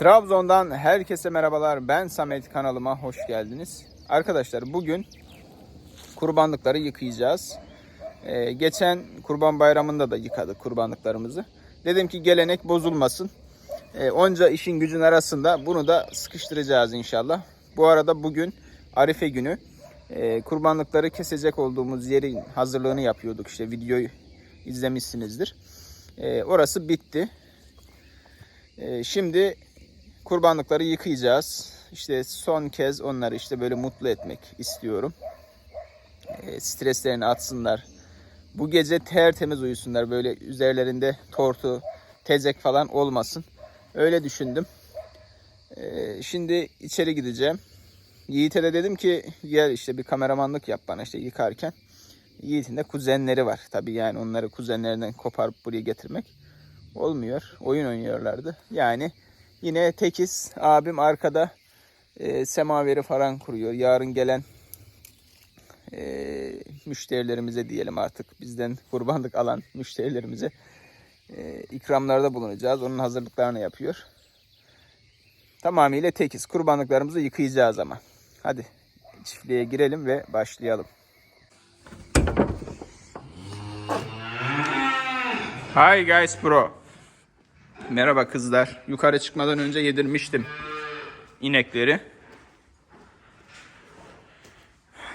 Trabzon'dan herkese merhabalar. Ben Samet kanalıma hoş geldiniz. Arkadaşlar bugün kurbanlıkları yıkayacağız. Ee, geçen kurban bayramında da yıkadık kurbanlıklarımızı. Dedim ki gelenek bozulmasın. Ee, onca işin gücün arasında bunu da sıkıştıracağız inşallah. Bu arada bugün Arife günü. Ee, kurbanlıkları kesecek olduğumuz yerin hazırlığını yapıyorduk. İşte videoyu izlemişsinizdir. Ee, orası bitti. Ee, şimdi kurbanlıkları yıkayacağız. İşte son kez onları işte böyle mutlu etmek istiyorum. Ee, streslerini atsınlar. Bu gece tertemiz uyusunlar. Böyle üzerlerinde tortu, tezek falan olmasın. Öyle düşündüm. Ee, şimdi içeri gideceğim. Yiğit'e de dedim ki gel işte bir kameramanlık yap bana işte yıkarken. Yiğit'in de kuzenleri var. Tabii yani onları kuzenlerinden koparıp buraya getirmek olmuyor. Oyun oynuyorlardı. Yani yine tekiz abim arkada e, semaveri falan kuruyor. Yarın gelen e, müşterilerimize diyelim artık bizden kurbanlık alan müşterilerimize e, ikramlarda bulunacağız. Onun hazırlıklarını yapıyor. Tamamıyla tekiz. Kurbanlıklarımızı yıkayacağız ama. Hadi çiftliğe girelim ve başlayalım. Hi guys bro. Merhaba kızlar. Yukarı çıkmadan önce yedirmiştim inekleri.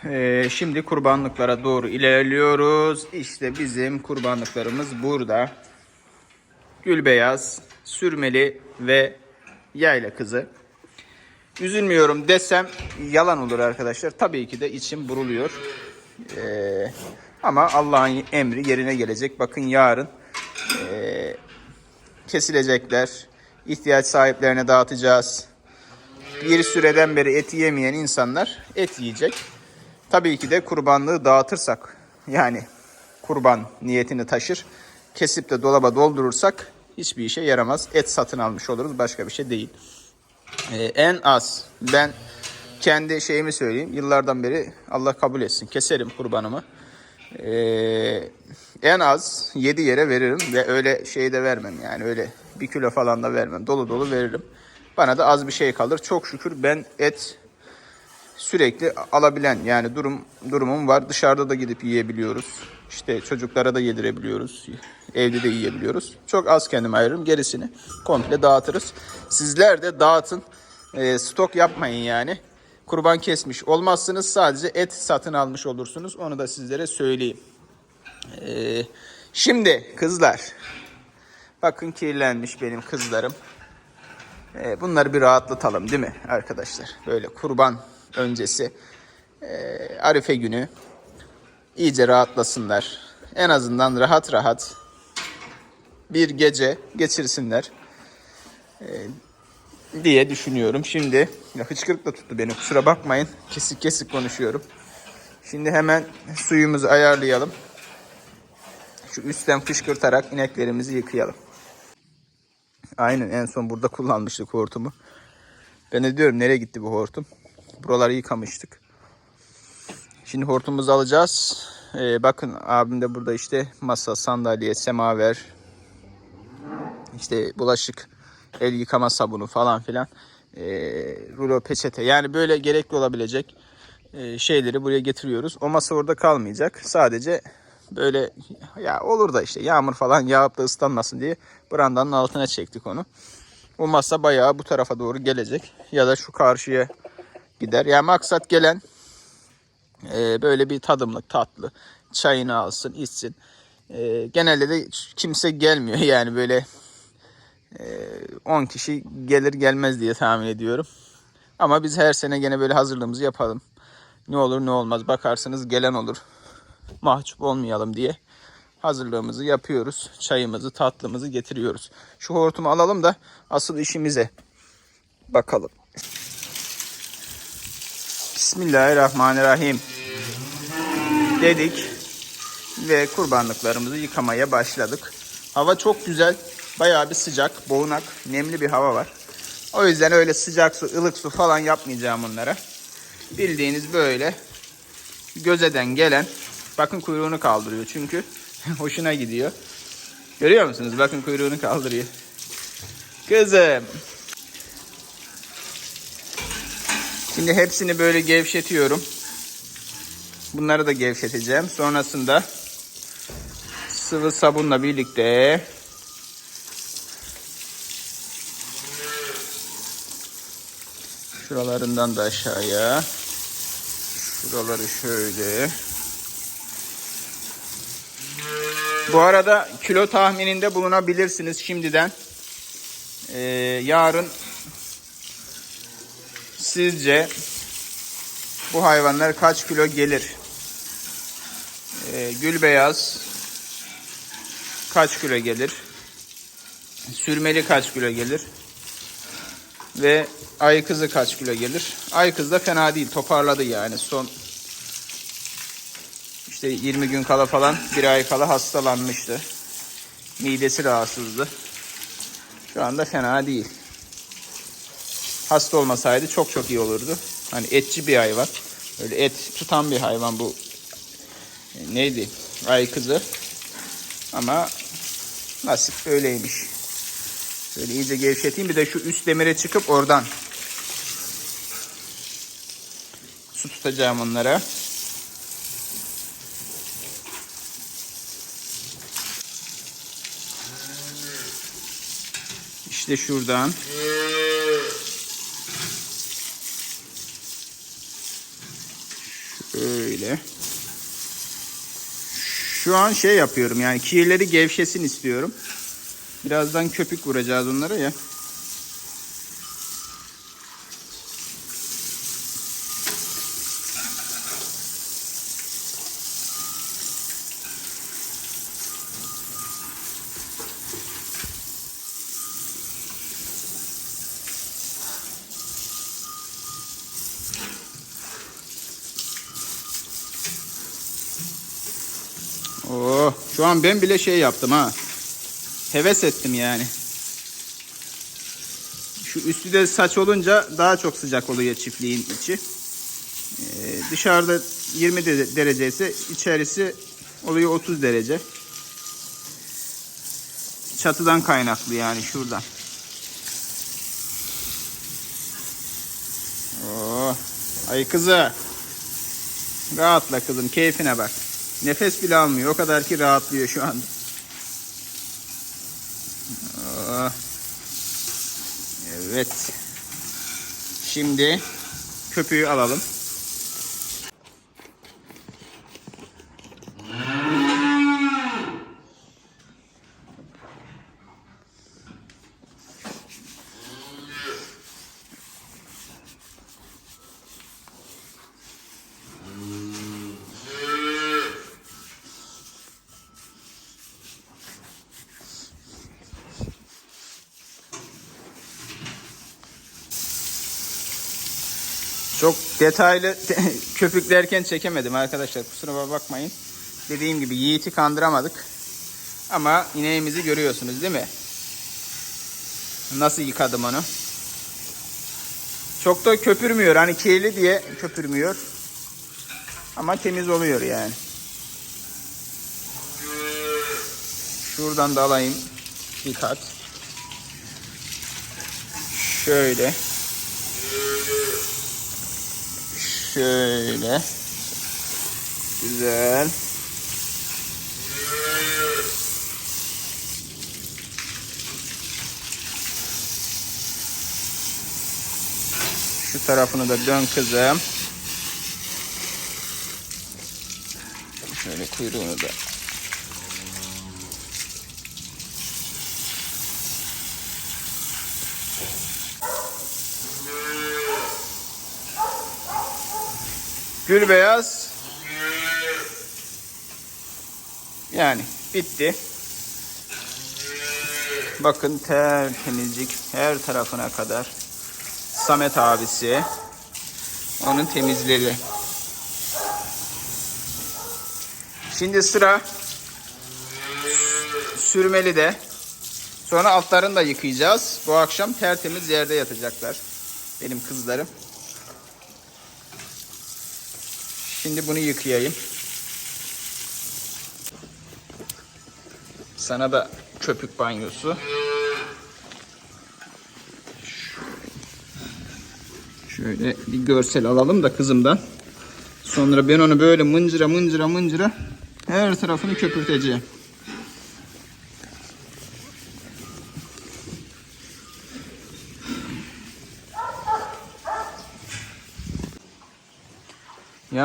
Ee, şimdi kurbanlıklara doğru ilerliyoruz. İşte bizim kurbanlıklarımız burada. Gülbeyaz, sürmeli ve yayla kızı. Üzülmüyorum desem yalan olur arkadaşlar. Tabii ki de içim buruluyor. Ee, ama Allah'ın emri yerine gelecek. Bakın yarın kesilecekler. İhtiyaç sahiplerine dağıtacağız. Bir süreden beri et yemeyen insanlar et yiyecek. Tabii ki de kurbanlığı dağıtırsak yani kurban niyetini taşır. Kesip de dolaba doldurursak hiçbir işe yaramaz. Et satın almış oluruz başka bir şey değil. Ee, en az ben kendi şeyimi söyleyeyim. Yıllardan beri Allah kabul etsin. Keserim kurbanımı. Ee, en az 7 yere veririm ve öyle şey de vermem yani öyle bir kilo falan da vermem. Dolu dolu veririm. Bana da az bir şey kalır. Çok şükür ben et sürekli alabilen yani durum durumum var. Dışarıda da gidip yiyebiliyoruz. İşte çocuklara da yedirebiliyoruz. Evde de yiyebiliyoruz. Çok az kendim ayırırım. Gerisini komple dağıtırız. Sizler de dağıtın. Ee, stok yapmayın yani. Kurban kesmiş olmazsınız. Sadece et satın almış olursunuz. Onu da sizlere söyleyeyim. Ee, şimdi kızlar. Bakın kirlenmiş benim kızlarım. Ee, bunları bir rahatlatalım değil mi arkadaşlar? Böyle kurban öncesi. Ee, Arife günü. iyice rahatlasınlar. En azından rahat rahat bir gece geçirsinler. Ee, diye düşünüyorum. Şimdi ya hıçkırık da tuttu beni kusura bakmayın. Kesik kesik konuşuyorum. Şimdi hemen suyumuzu ayarlayalım. Şu üstten fışkırtarak ineklerimizi yıkayalım. Aynen en son burada kullanmıştık hortumu. Ben de diyorum nereye gitti bu hortum. Buraları yıkamıştık. Şimdi hortumumuzu alacağız. Ee, bakın abim de burada işte masa, sandalye, semaver, işte bulaşık, el yıkama sabunu falan filan, e, rulo peçete yani böyle gerekli olabilecek e, şeyleri buraya getiriyoruz. O masa orada kalmayacak. Sadece böyle ya olur da işte yağmur falan yağıp da ıslanmasın diye brandanın altına çektik onu. O masa bayağı bu tarafa doğru gelecek ya da şu karşıya gider. Yani maksat gelen e, böyle bir tadımlık tatlı çayını alsın içsin. E, genelde de kimse gelmiyor yani böyle 10 kişi gelir gelmez diye tahmin ediyorum. Ama biz her sene gene böyle hazırlığımızı yapalım. Ne olur ne olmaz bakarsınız gelen olur. Mahcup olmayalım diye hazırlığımızı yapıyoruz. Çayımızı, tatlımızı getiriyoruz. Şu hortumu alalım da asıl işimize bakalım. Bismillahirrahmanirrahim. Dedik ve kurbanlıklarımızı yıkamaya başladık. Hava çok güzel. Bayağı bir sıcak, boğunak, nemli bir hava var. O yüzden öyle sıcak su, ılık su falan yapmayacağım onlara. Bildiğiniz böyle gözeden gelen bakın kuyruğunu kaldırıyor çünkü hoşuna gidiyor. Görüyor musunuz? Bakın kuyruğunu kaldırıyor. Kızım. Şimdi hepsini böyle gevşetiyorum. Bunları da gevşeteceğim. Sonrasında sıvı sabunla birlikte şuralarından da aşağıya şuraları şöyle bu arada kilo tahmininde bulunabilirsiniz şimdiden. Ee, yarın sizce bu hayvanlar kaç kilo gelir? Ee, gül beyaz kaç kilo gelir? Sürmeli kaç kilo gelir? Ve ay kızı kaç kilo gelir? Ay kız da fena değil. Toparladı yani. Son işte 20 gün kala falan bir ay kala hastalanmıştı. Midesi rahatsızdı. Şu anda fena değil. Hasta olmasaydı çok çok iyi olurdu. Hani etçi bir hayvan. Öyle et tutan bir hayvan bu. Neydi? Ay kızı. Ama nasip öyleymiş. Şöyle iyice gevşeteyim. Bir de şu üst demire çıkıp oradan su tutacağım onlara. İşte şuradan. Şöyle. Şu an şey yapıyorum yani kirleri gevşesin istiyorum. Birazdan köpük vuracağız onlara ya. Oo, şu an ben bile şey yaptım ha. Heves ettim yani. Şu üstü de saç olunca daha çok sıcak oluyor çiftliğin içi. Ee, dışarıda 20 de- derece ise içerisi oluyor 30 derece. Çatıdan kaynaklı yani şuradan. Oo, ay kızı. Rahatla kızım keyfine bak. Nefes bile almıyor. O kadar ki rahatlıyor şu anda. Oh. Evet. Şimdi köpüğü alalım. Çok detaylı köpüklerken çekemedim arkadaşlar. Kusura bakmayın. Dediğim gibi Yiğit'i kandıramadık. Ama ineğimizi görüyorsunuz değil mi? Nasıl yıkadım onu. Çok da köpürmüyor. Hani kirli diye köpürmüyor. Ama temiz oluyor yani. Şuradan da alayım. Bir kat. Şöyle. Şöyle. Güzel. Şu tarafını da dön kızım. Şöyle kuyruğunu da. Gül beyaz. Yani bitti. Bakın tertemizlik her tarafına kadar. Samet abisi. Onun temizleri. Şimdi sıra sürmeli de. Sonra altlarını da yıkayacağız. Bu akşam tertemiz yerde yatacaklar. Benim kızlarım. Şimdi bunu yıkayayım. Sana da köpük banyosu. Şöyle bir görsel alalım da kızımdan. Sonra ben onu böyle mıncıra mıncıra mıncıra her tarafını köpürteceğim.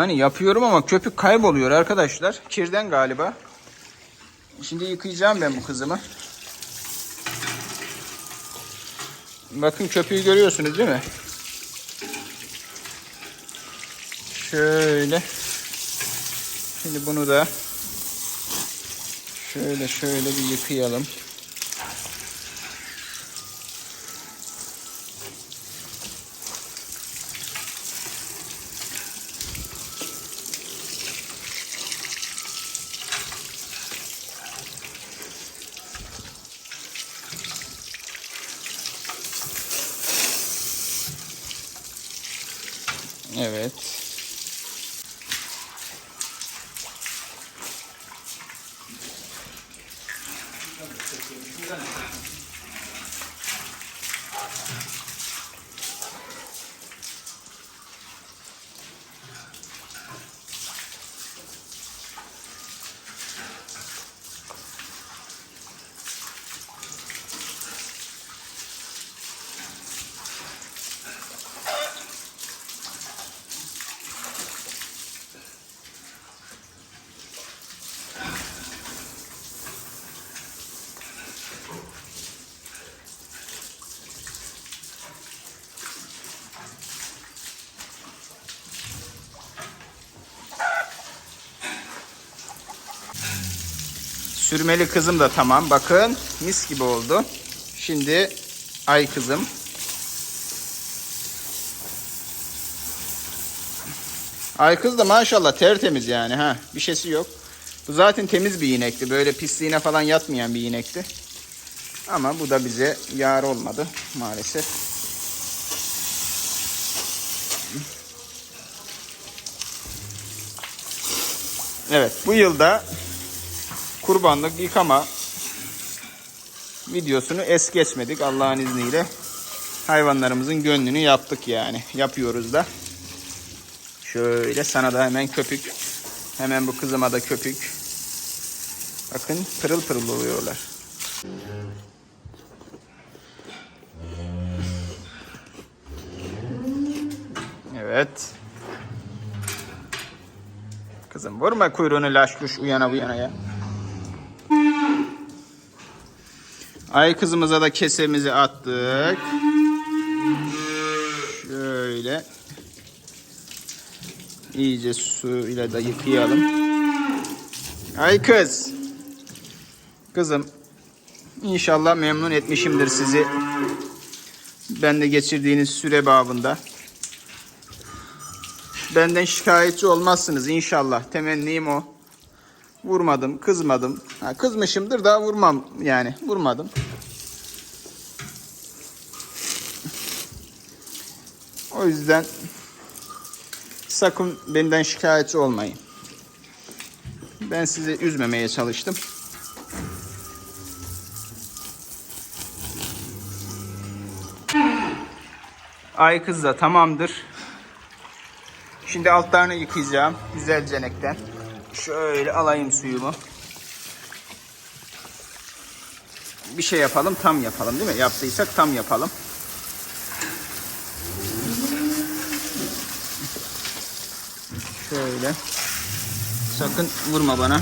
Yani yapıyorum ama köpük kayboluyor arkadaşlar. Kirden galiba. Şimdi yıkayacağım ben bu kızımı. Bakın köpüğü görüyorsunuz değil mi? Şöyle. Şimdi bunu da şöyle şöyle bir yıkayalım. Evet. Sürmeli kızım da tamam. Bakın mis gibi oldu. Şimdi ay kızım. Ay kız da maşallah tertemiz yani ha. Bir şeysi yok. Bu zaten temiz bir inekti. Böyle pisliğine falan yatmayan bir inekti. Ama bu da bize yar olmadı maalesef. Evet bu yılda kurbanlık yıkama videosunu es geçmedik Allah'ın izniyle. Hayvanlarımızın gönlünü yaptık yani. Yapıyoruz da. Şöyle sana da hemen köpük. Hemen bu kızıma da köpük. Bakın pırıl pırıl oluyorlar. Evet. Kızım vurma kuyruğunu laşluş uyana bu ya. Ay kızımıza da kesemizi attık. Şöyle. İyice suyla da yıkayalım. Ay kız. Kızım. İnşallah memnun etmişimdir sizi. Ben de geçirdiğiniz süre babında. Benden şikayetçi olmazsınız inşallah. Temennim o. Vurmadım, kızmadım. Ha, kızmışımdır da vurmam yani. Vurmadım. O yüzden sakın benden şikayetçi olmayın. Ben sizi üzmemeye çalıştım. Ay kız da tamamdır. Şimdi altlarını yıkayacağım. Güzel cenekten. Şöyle alayım suyumu. Bir şey yapalım tam yapalım değil mi? Yaptıysak tam yapalım. Şöyle. Sakın vurma bana.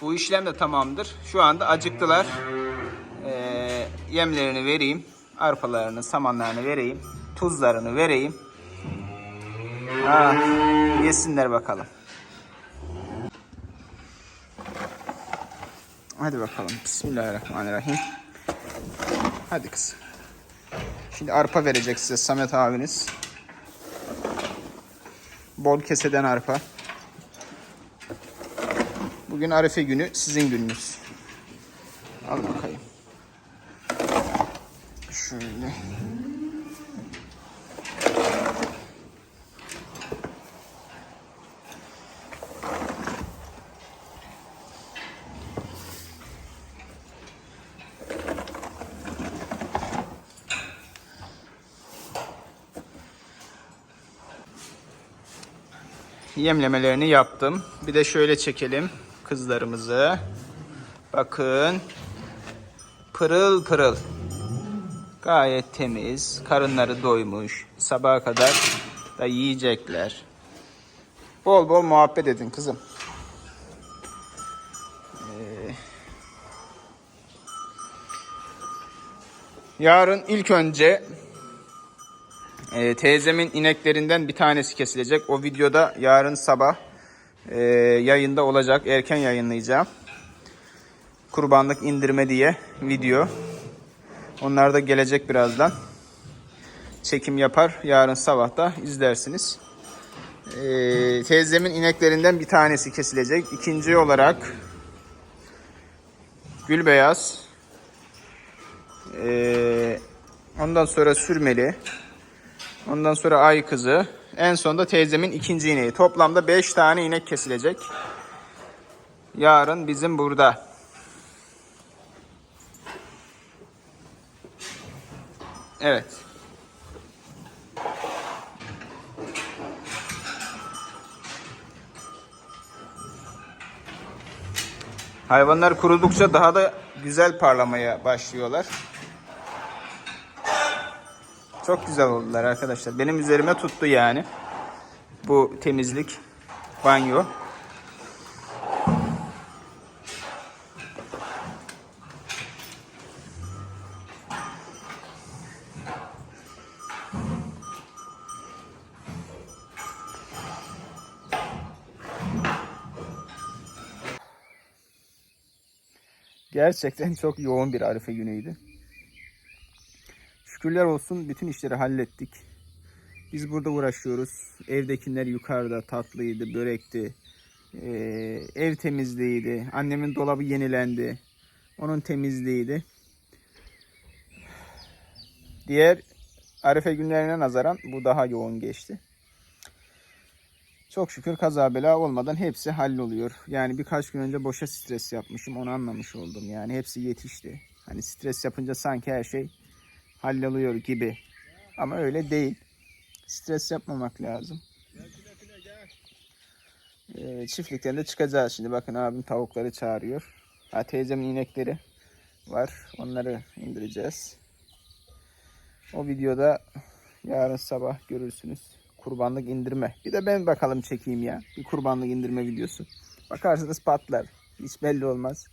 Bu işlem de tamamdır. Şu anda acıktılar. Yemlerini vereyim. Arpalarını, samanlarını vereyim. Tuzlarını vereyim. Ah, yesinler bakalım. Hadi bakalım. Bismillahirrahmanirrahim. Hadi kız. Şimdi arpa verecek size Samet abiniz. Bol keseden arpa. Bugün Arife günü sizin gününüz. Yemlemelerini yaptım. Bir de şöyle çekelim kızlarımızı. Bakın. Pırıl pırıl. Gayet temiz. Karınları doymuş. Sabaha kadar da yiyecekler. Bol bol muhabbet edin kızım. Ee, yarın ilk önce e, teyzemin ineklerinden bir tanesi kesilecek. O videoda yarın sabah e, yayında olacak. Erken yayınlayacağım. Kurbanlık indirme diye video. Onlar da gelecek birazdan. Çekim yapar. Yarın sabah da izlersiniz. Ee, teyzemin ineklerinden bir tanesi kesilecek. İkinci olarak Gülbeyaz. Ee, ondan sonra Sürmeli. Ondan sonra Ay Kızı. En sonunda teyzemin ikinci ineği. Toplamda 5 tane inek kesilecek. Yarın bizim burada. Evet. Hayvanlar kurudukça daha da güzel parlamaya başlıyorlar. Çok güzel oldular arkadaşlar. Benim üzerime tuttu yani. Bu temizlik banyo. Gerçekten çok yoğun bir Arife günüydü. Şükürler olsun bütün işleri hallettik. Biz burada uğraşıyoruz. Evdekiler yukarıda tatlıydı, börekti. Ee, ev temizliğiydi. Annemin dolabı yenilendi. Onun temizliğiydi. Diğer Arife günlerine nazaran bu daha yoğun geçti. Çok şükür kaza bela olmadan hepsi halloluyor. Yani birkaç gün önce boşa stres yapmışım. Onu anlamış oldum. Yani hepsi yetişti. Hani stres yapınca sanki her şey halloluyor gibi. Ama öyle değil. Stres yapmamak lazım. Ee, çiftlikten de çıkacağız şimdi. Bakın abim tavukları çağırıyor. Ha, teyzemin inekleri var. Onları indireceğiz. O videoda yarın sabah görürsünüz. Kurbanlık indirme. Bir de ben bakalım çekeyim ya. Bir kurbanlık indirme videosu. Bakarsınız patlar. Hiç belli olmaz.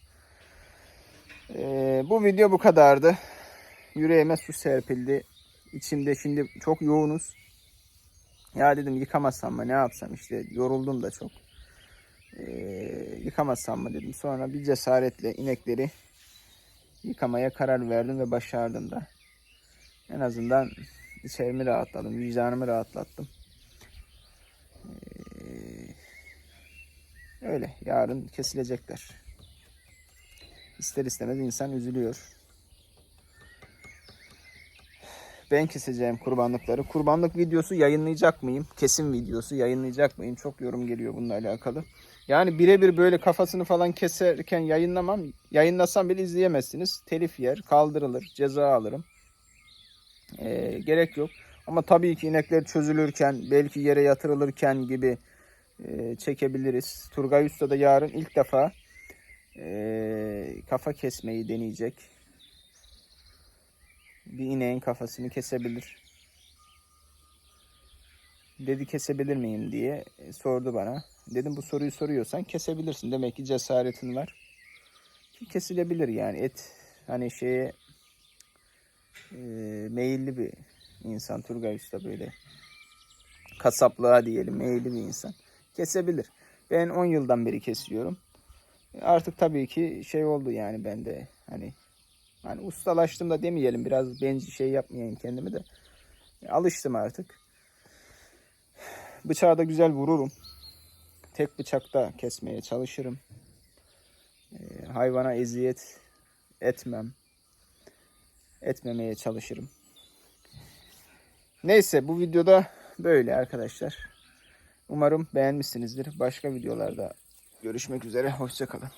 Ee, bu video bu kadardı. Yüreğime su serpildi. İçimde şimdi çok yoğunuz. Ya dedim yıkamasam mı ne yapsam işte yoruldum da çok. Ee, yıkamasam mı dedim. Sonra bir cesaretle inekleri yıkamaya karar verdim ve başardım da. En azından içerimi rahatladım, vicdanımı rahatlattım. Ee, öyle yarın kesilecekler. İster istemez insan üzülüyor. Ben keseceğim kurbanlıkları. Kurbanlık videosu yayınlayacak mıyım? Kesim videosu yayınlayacak mıyım? Çok yorum geliyor bununla alakalı. Yani birebir böyle kafasını falan keserken yayınlamam. Yayınlasam bile izleyemezsiniz. Telif yer, kaldırılır, ceza alırım. Ee, gerek yok. Ama tabii ki inekler çözülürken, belki yere yatırılırken gibi e, çekebiliriz. Turgay Usta da yarın ilk defa e, kafa kesmeyi deneyecek. Bir ineğin kafasını kesebilir. Dedi kesebilir miyim diye e, sordu bana. Dedim bu soruyu soruyorsan kesebilirsin. Demek ki cesaretin var. Ki kesilebilir yani et hani şeye e, meyilli bir insan Turgay Usta böyle kasaplığa diyelim meyilli bir insan kesebilir. Ben 10 yıldan beri kesiyorum. Artık tabii ki şey oldu yani bende hani hani ustalaştım da demeyelim biraz benci şey yapmayayım kendimi de alıştım artık. Bıçağı da güzel vururum. Tek bıçakta kesmeye çalışırım. Ee, hayvana eziyet etmem. Etmemeye çalışırım. Neyse bu videoda böyle arkadaşlar. Umarım beğenmişsinizdir. Başka videolarda görüşmek üzere. Hoşçakalın.